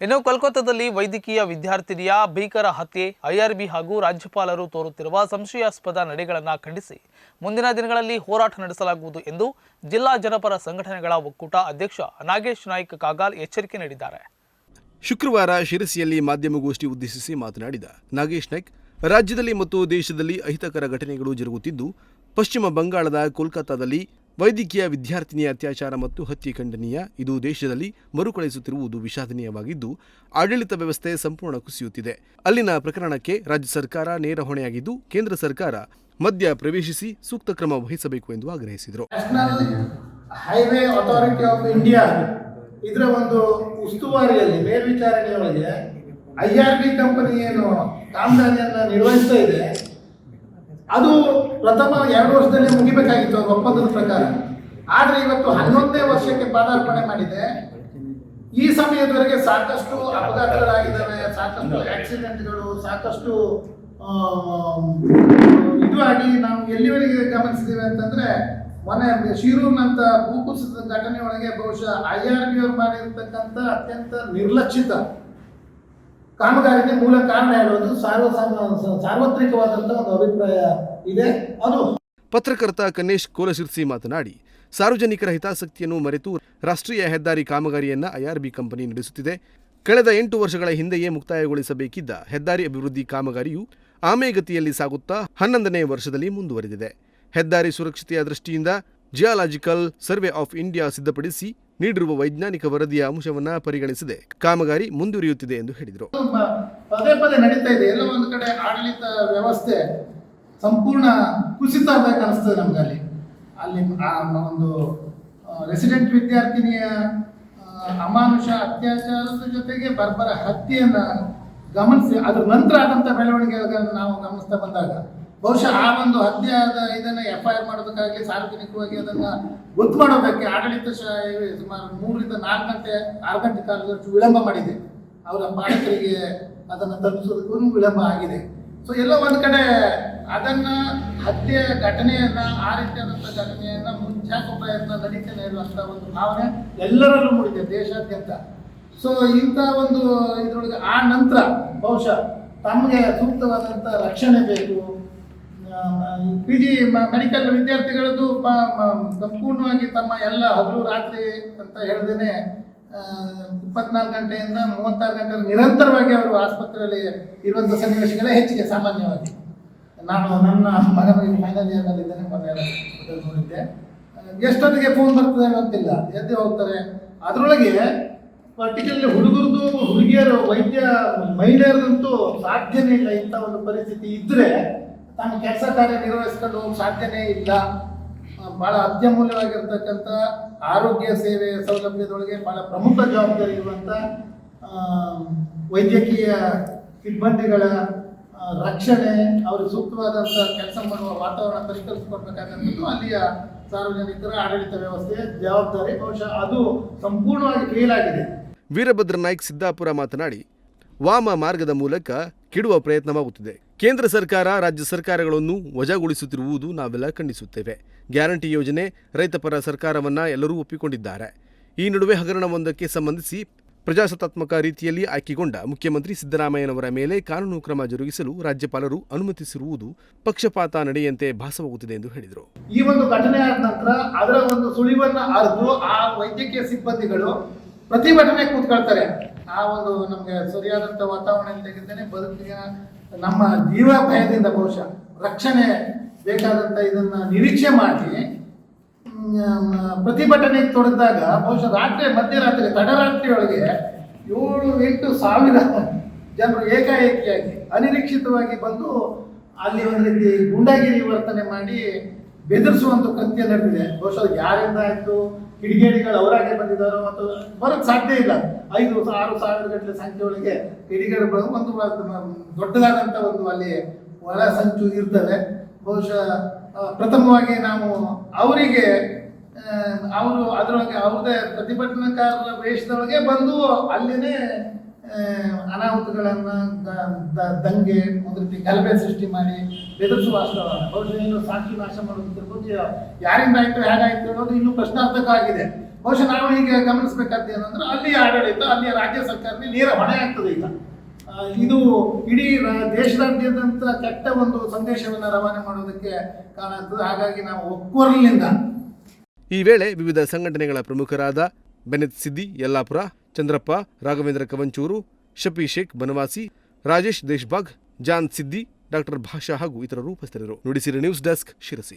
ಇನ್ನು ಕೋಲ್ಕತ್ತಾದಲ್ಲಿ ವೈದ್ಯಕೀಯ ವಿದ್ಯಾರ್ಥಿನಿಯ ಭೀಕರ ಹತ್ಯೆ ಐಆರ್ಬಿ ಹಾಗೂ ರಾಜ್ಯಪಾಲರು ತೋರುತ್ತಿರುವ ಸಂಶಯಾಸ್ಪದ ನಡೆಗಳನ್ನು ಖಂಡಿಸಿ ಮುಂದಿನ ದಿನಗಳಲ್ಲಿ ಹೋರಾಟ ನಡೆಸಲಾಗುವುದು ಎಂದು ಜಿಲ್ಲಾ ಜನಪರ ಸಂಘಟನೆಗಳ ಒಕ್ಕೂಟ ಅಧ್ಯಕ್ಷ ನಾಗೇಶ್ ನಾಯ್ಕ ಕಾಗಾಲ್ ಎಚ್ಚರಿಕೆ ನೀಡಿದ್ದಾರೆ. ಶುಕ್ರವಾರ ಶಿರಸಿಯಲ್ಲಿ ಮಾಧ್ಯಮಗೋಷ್ಠಿ ಉದ್ದೇಶಿಸಿ ಮಾತನಾಡಿದ ನಾಗೇಶ್ ನಾಯ್ಕ್, ರಾಜ್ಯದಲ್ಲಿ ಮತ್ತು ದೇಶದಲ್ಲಿ ಅಹಿತಕರ ಘಟನೆಗಳು ಜರುಗುತ್ತಿದ್ದು, ಪಶ್ಚಿಮ ಬಂಗಾಳದ ಕೋಲ್ಕತ್ತಾದಲ್ಲಿ ವೈದ್ಯಕೀಯ ವಿದ್ಯಾರ್ಥಿನಿಯ ಅತ್ಯಾಚಾರ ಮತ್ತು ಹತ್ಯೆ ಖಂಡನೀಯ. ಇದು ದೇಶದಲ್ಲಿ ಮರುಕಳಿಸುತ್ತಿರುವುದು ವಿಷಾದನೀಯವಾಗಿದ್ದು, ಆಡಳಿತ ವ್ಯವಸ್ಥೆ ಸಂಪೂರ್ಣ ಕುಸಿಯುತ್ತಿದೆ. ಅಲ್ಲಿನ ಪ್ರಕರಣಕ್ಕೆ ರಾಜ್ಯ ಸರ್ಕಾರ ನೇರ ಹೊಣೆಯಾಗಿದ್ದು, ಕೇಂದ್ರ ಸರ್ಕಾರ ಮಧ್ಯ ಪ್ರವೇಶಿಸಿ ಸೂಕ್ತ ಕ್ರಮ ವಹಿಸಬೇಕು ಎಂದು ಆಗ್ರಹಿಸಿದರು. ಹೈವೇ ಅಥಾರಿಟಿ ಆಫ್ ಇಂಡಿಯಾ ಇದರ ಒಂದು ಉಸ್ತುವಾರಿಯಲ್ಲಿ, ಮೇಲ್ವಿಚಾರಣೆಯೊಳಗೆ ಐ ಆರ್ ಬಿ ಕಂಪನಿ ಏನು, ಕಾಮಗಾರಿಯನ್ನು ನಿರ್ವಹಿಸ್ತಾ ಇದೆ. ಅದು ಪ್ರಥಮ ಎರಡು ವರ್ಷದಲ್ಲಿ ಮುಗಿಬೇಕಾಗಿತ್ತು ಅವ್ರ ಒಪ್ಪಂದದ ಪ್ರಕಾರ. ಆದರೆ ಇವತ್ತು ಹನ್ನೊಂದನೇ ವರ್ಷಕ್ಕೆ ಪಾದಾರ್ಪಣೆ ಮಾಡಿದೆ. ಈ ಸಮಯದವರೆಗೆ ಸಾಕಷ್ಟು ಅಪಘಾತಗಳಾಗಿದ್ದಾವೆ, ಸಾಕಷ್ಟು ಆಕ್ಸಿಡೆಂಟ್ಗಳು, ಸಾಕಷ್ಟು ಇದು ಆಗಿ ನಾವು ಎಲ್ಲಿವರೆಗೆ ಗಮನಿಸಿದ್ದೀವಿ ಅಂತಂದ್ರೆ, ಮೊನ್ನೆ ಶಿರೂರ್ನಂತ ಭೂಕುಸಿತದ ಘಟನೆ ಒಳಗೆ ಬಹುಶಃ ಐ ಆರ್ ಬಿ ಅವ್ರು ಮಾಡಿರ್ತಕ್ಕಂಥ ಅತ್ಯಂತ ನಿರ್ಲಕ್ಷಿತ ಕಾಮಗಾರಿಗೆ ಮೂಲ ಕಾರಣ ಹೇಳುವುದು ಸಾರ್ವ ಸಾರ್ವತ್ರಿಕವಾದಂಥ ಒಂದು ಅಭಿಪ್ರಾಯ ಇದೆ. ಅದು ಪತ್ರಕರ್ತ ಕನ್ನೇಶ್ ಕೋಲಶಿರ್ಸಿ ಮಾತನಾಡಿ, ಸಾರ್ವಜನಿಕರ ಹಿತಾಸಕ್ತಿಯನ್ನು ಮರೆತು ರಾಷ್ಟ್ರೀಯ ಹೆದ್ದಾರಿ ಕಾಮಗಾರಿಯನ್ನ ಐಆರ್ಬಿ ಕಂಪನಿ ನಡೆಸುತ್ತಿದೆ. ಕಳೆದ ಎಂಟು ವರ್ಷಗಳ ಹಿಂದೆಯೇ ಮುಕ್ತಾಯಗೊಳಿಸಬೇಕಿದ್ದ ಹೆದ್ದಾರಿ ಅಭಿವೃದ್ಧಿ ಕಾಮಗಾರಿಯು ಆಮೆಗತಿಯಲ್ಲಿ ಸಾಗುತ್ತಾ ಹನ್ನೊಂದನೇ ವರ್ಷದಲ್ಲಿ ಮುಂದುವರೆದಿದೆ. ಹೆದ್ದಾರಿ ಸುರಕ್ಷತೆಯ ದೃಷ್ಟಿಯಿಂದ ಜಿಯಾಲಾಜಿಕಲ್ ಸರ್ವೆ ಆಫ್ ಇಂಡಿಯಾ ಸಿದ್ಧಪಡಿಸಿ ನೀಡಿರುವ ವೈಜ್ಞಾನಿಕ ವರದಿಯ ಅಂಶವನ್ನ ಪರಿಗಣಿಸದೆ ಕಾಮಗಾರಿ ಮುಂದುವರಿಯುತ್ತಿದೆ ಎಂದು ಹೇಳಿದರು. ಪದೇ ಪದೇ ನಡೀತಾ ಇದೆ. ಎಲ್ಲ ಒಂದು ಕಡೆ ಆಡಳಿತ ವ್ಯವಸ್ಥೆ ಸಂಪೂರ್ಣ ಕುಸಿತ ಅನಿಸ್ತದೆ ನಮ್ಗೆ ಅಲ್ಲಿ. ಅಲ್ಲಿ ಒಂದು ರೆಸಿಡೆಂಟ್ ವಿದ್ಯಾರ್ಥಿನಿಯ ಅಮಾನುಷ ಅತ್ಯಾಚಾರದ ಜೊತೆಗೆ ಬರ್ಬರ ಹತ್ಯೆಯನ್ನು ಗಮನಿಸಿ, ಅದ್ರ ನಂತರ ಆದಂಥ ಬೆಳವಣಿಗೆಗಳನ್ನು ನಾವು ಗಮನಿಸ್ತಾ ಬಂದಾಗ ಬಹುಶಃ ಆ ಒಂದು ಹತ್ಯೆ ಆದ ಇದನ್ನ ಎಫ್ ಐ ಆರ್ ಮಾಡೋದಕ್ಕಾಗಲಿ ಸಾರ್ವಜನಿಕವಾಗಿ ಅದನ್ನ ಗೊತ್ತು ಮಾಡೋದಕ್ಕೆ ಆಡಳಿತ ಸುಮಾರು ಮೂರರಿಂದ ನಾಲ್ಕು ಗಂಟೆ, ಆರು ಗಂಟೆ ಕಾಲದಷ್ಟು ವಿಳಂಬ ಮಾಡಿದೆ. ಅವರ ಪಾಲಕರಿಗೆ ಅದನ್ನು ತಲುಪಿಸೋದಕ್ಕೂ ವಿಳಂಬ ಆಗಿದೆ. ಸೊ ಎಲ್ಲ ಒಂದು ಕಡೆ ಅದನ್ನ ಹತ್ಯೆ ಘಟನೆಯನ್ನ, ಆ ರೀತಿಯಾದಂಥ ಘಟನೆಯನ್ನ ಪ್ರಯತ್ನ ನಡೀತಾನೆ ಇರುವಂಥ ಒಂದು ಭಾವನೆ ಎಲ್ಲರಲ್ಲೂ ಮೂಡಿದೆ ದೇಶಾದ್ಯಂತ. ಸೊ ಇಂಥ ಒಂದು ಇದ್ರೊಳಗೆ ಆ ನಂತರ ಬಹುಶಃ ತಮಗೆ ಸೂಕ್ತವಾದಂಥ ರಕ್ಷಣೆ ಬೇಕು ಪಿ ಜಿ ಮೆಡಿಕಲ್ ವಿದ್ಯಾರ್ಥಿಗಳದ್ದು ಸಂಪೂರ್ಣವಾಗಿ ತಮ್ಮ ಎಲ್ಲ ಹಗಲು ರಾತ್ರಿ ಅಂತ ಹೇಳ್ದೇನೆ ಇಪ್ಪತ್ನಾಲ್ಕು ಗಂಟೆಯಿಂದ ಮೂವತ್ತಾರು ಗಂಟೆ ನಿರಂತರವಾಗಿ ಅವರು ಆಸ್ಪತ್ರೆಯಲ್ಲಿ ಇರುವಂಥ ಸನ್ನಿವೇಶಗಳೇ ಹೆಚ್ಚಿಗೆ ಸಾಮಾನ್ಯವಾಗಿ. ನಾನು ನನ್ನ ಮಗನ ಫೈನಲ್ ಇಯರ್ನಲ್ಲಿ ಇದ್ದೇನೆ ಮೊನ್ನೆ ನೋಡಿದ್ದೆ. ಎಷ್ಟೊತ್ತಿಗೆ ಫೋನ್ ಬರ್ತದೆ ಗೊತ್ತಿಲ್ಲ. ಎದ್ದು ಹೋಗ್ತಾರೆ. ಅದರೊಳಗೆ ಪರ್ಟಿಕ್ಯುಲರ್ಲಿ ಹುಡುಗರದು ಹುಡುಗಿಯರು ವೈದ್ಯ ಮಹಿಳೆಯರದಂತೂ ಸಾಧ್ಯನೇ ಇಲ್ಲ ಇಂಥ ಒಂದು ಪರಿಸ್ಥಿತಿ ಇದ್ದರೆ ತಮ್ಮ ಕೆಲಸ ಕಾರ್ಯ ನಿರ್ವಹಿಸ್ಕೊಂಡು ಸಾಧ್ಯನೇ ಇಲ್ಲ. ಬಹಳ ಅತ್ಯಮೂಲ್ಯವಾಗಿರ್ತಕ್ಕಂಥ ಆರೋಗ್ಯ ಸೇವೆ ಸೌಲಭ್ಯದೊಳಗೆ ಬಹಳ ಪ್ರಮುಖ ಜವಾಬ್ದಾರಿ ಇರುವಂಥ ವೈದ್ಯಕೀಯ ಸಿಬ್ಬಂದಿಗಳ ರಕ್ಷಣೆ, ಅವ್ರಿಗೆ ಸೂಕ್ತವಾದಂಥ ಕೆಲಸ ಮಾಡುವ ವಾತಾವರಣ ಪರಿಷ್ಕರಿಸಿಕೊಡ್ಬೇಕಾದಂಥದ್ದು ಅಲ್ಲಿಯ ಸಾರ್ವಜನಿಕರ ಆಡಳಿತ ವ್ಯವಸ್ಥೆ ಜವಾಬ್ದಾರಿ. ಬಹುಶಃ ಅದು ಸಂಪೂರ್ಣವಾಗಿ ಫೇಲ್ ಆಗಿದೆ. ವೀರಭದ್ರ ನಾಯ್ಕ್ ಸಿದ್ದಾಪುರ ಮಾತನಾಡಿ, ವಾಮ ಮಾರ್ಗದ ಮೂಲಕ ಕಿಡುವ ಪ್ರಯತ್ನವಾಗುತ್ತಿದೆ. ಕೇಂದ್ರ ಸರ್ಕಾರ, ರಾಜ್ಯ ಸರ್ಕಾರಗಳನ್ನು ವಜಾಗೊಳಿಸುತ್ತಿರುವುದು ನಾವೆಲ್ಲ ಖಂಡಿಸುತ್ತೇವೆ. ಗ್ಯಾರಂಟಿ ಯೋಜನೆ ರೈತಪರ ಸರ್ಕಾರವನ್ನು ಎಲ್ಲರೂ ಒಪ್ಪಿಕೊಂಡಿದ್ದಾರೆ. ಈ ನಡುವೆ ಹಗರಣವೊಂದಕ್ಕೆ ಸಂಬಂಧಿಸಿ ಪ್ರಜಾಸತ್ತಾತ್ಮಕ ರೀತಿಯಲ್ಲಿ ಆಯ್ಕೆಗೊಂಡ ಮುಖ್ಯಮಂತ್ರಿ ಸಿದ್ದರಾಮಯ್ಯನವರ ಮೇಲೆ ಕಾನೂನು ಕ್ರಮ ಜರುಗಿಸಲು ರಾಜ್ಯಪಾಲರು ಅನುಮತಿಸಿರುವುದು ಪಕ್ಷಪಾತ ನಡೆಯಂತೆ ಭಾಸವಾಗುತ್ತಿದೆ ಎಂದು ಹೇಳಿದರು. ಈ ಒಂದು ಘಟನೆ ಆದ ನಂತರ ಅದರ ಒಂದು ಸುಳಿವನ್ನ ಅರಿದು ಆ ವೈದ್ಯಕೀಯ ಸಿಬ್ಬಂದಿಗಳು ಪ್ರತಿಭಟನೆ ಕೂತ್ಕೊಳ್ತಾರೆ. ಆ ಒಂದು ನಮಗೆ ಸರಿಯಾದಂತ ವಾತಾವರಣ ತೆಗೆದೇನೆ ಬದುಕಿನ ನಮ್ಮ ಜೀವ ಭಯದಿಂದ ಬಹುಶಃ ರಕ್ಷಣೆ ಬೇಕಾದಂಥ ಇದನ್ನು ನಿರೀಕ್ಷೆ ಮಾಡಿ ಪ್ರತಿಭಟನೆ ತೊಡಗಿದಾಗ ಬಹುಶಃ ರಾತ್ರಿ, ಮಧ್ಯರಾತ್ರಿ, ತಡರಾತ್ರಿಯೊಳಗೆ ಏಳು ಎಂಟು ಸಾವಿರ ಜನರು ಏಕಾಏಕಿಯಾಗಿ ಅನಿರೀಕ್ಷಿತವಾಗಿ ಬಂದು ಅಲ್ಲಿ ಒಂದು ರೀತಿ ಗುಂಡಾಗಿರಿ ವರ್ತನೆ ಮಾಡಿ ಬೆದರಿಸುವಂತ ಕೃತ್ಯ ನಡೆದಿದೆ. ಬಹುಶಃ ಯಾರಿಂದ ಆಯ್ತು? ಕಿಡಿಗೇಡಿಗಳು ಅವರಾಗೆ ಬಂದಿದ್ದಾರೋ ಅಥವಾ ಬರೋಕ್ಕೆ ಸಾಧ್ಯ ಇಲ್ಲ. ಐದು ಆರು ಸಾವಿರ ಗಟ್ಟಲೆ ಸಂಖ್ಯೆ ಒಳಗೆ ಕಿಡಿಗೇಡಿಗಳು ಒಂದು ದೊಡ್ಡದಾದಂಥ ಒಂದು ಅಲ್ಲಿ ಒಳ ಸಂಚು ಇರ್ತವೆ ಬಹುಶಃ ಪ್ರಥಮವಾಗಿ ನಾವು ಅವರಿಗೆ ಅವರು ಅದರೊಳಗೆ ಅವ್ರದೇ ಪ್ರತಿಭಟನಾಕಾರರ ವೇಷದೊಳಗೆ ಬಂದು ಅಲ್ಲಿನೇ ಅನಾಹುತಗಳನ್ನ ದಂಗೆ ಒಂದು ರೀತಿ ಗಲಭೆ ಸೃಷ್ಟಿ ಮಾಡಿ ಬೆದರಿಸುವ ಅಷ್ಟವಲ್ಲ ಬಹುಶಃ ಏನು ಸಾಕ್ಷಿ ನಾಶ ಮಾಡೋದಿರ್ಬೋದು ಯಾರಿಂದ ಆಯ್ತು, ಹೇಗಾಯ್ತು ಅನ್ನೋದು ಇನ್ನೂ ಪ್ರಶ್ನಾರ್ಥಕ ಆಗಿದೆ. ಬಹುಶಃ ನಾವು ಈಗ ಗಮನಿಸ್ಬೇಕಂತ ಏನಂದ್ರೆ ಅಲ್ಲಿ ಆಡಳಿತ, ಅಲ್ಲಿಯ ರಾಜ್ಯ ಸರ್ಕಾರದಲ್ಲಿ ನೇರ ಹೊಣೆ ಆಗ್ತದೆ ಈಗ. ಇದು ಇಡೀ ದೇಶದಾದ್ಯಂತ ಕೆಟ್ಟ ಒಂದು ಸಂದೇಶವನ್ನು ರವಾನೆ ಮಾಡೋದಕ್ಕೆ ಕಾರಣ ಆಗ್ತದೆ. ಹಾಗಾಗಿ ನಾವು ಒಕ್ಕೊರಲಿನಿಂದ ಈ ವೇಳೆ ವಿವಿಧ ಸಂಘಟನೆಗಳ ಪ್ರಮುಖರಾದ Bennet Siddi, Yellapur Chandrappa, Raghavendra Kavanchuru, Shafi Shaikh Banavasi, Rajesh Deshbhag John Siddi, doctor Bhasha ಹಾಗೂ ಇತರರು ಉಪಸ್ಥಿತರು ನುಡಿಸಿರಿ ನ್ಯೂಸ್ ಡೆಸ್ಕ್ ಶಿರಸಿ.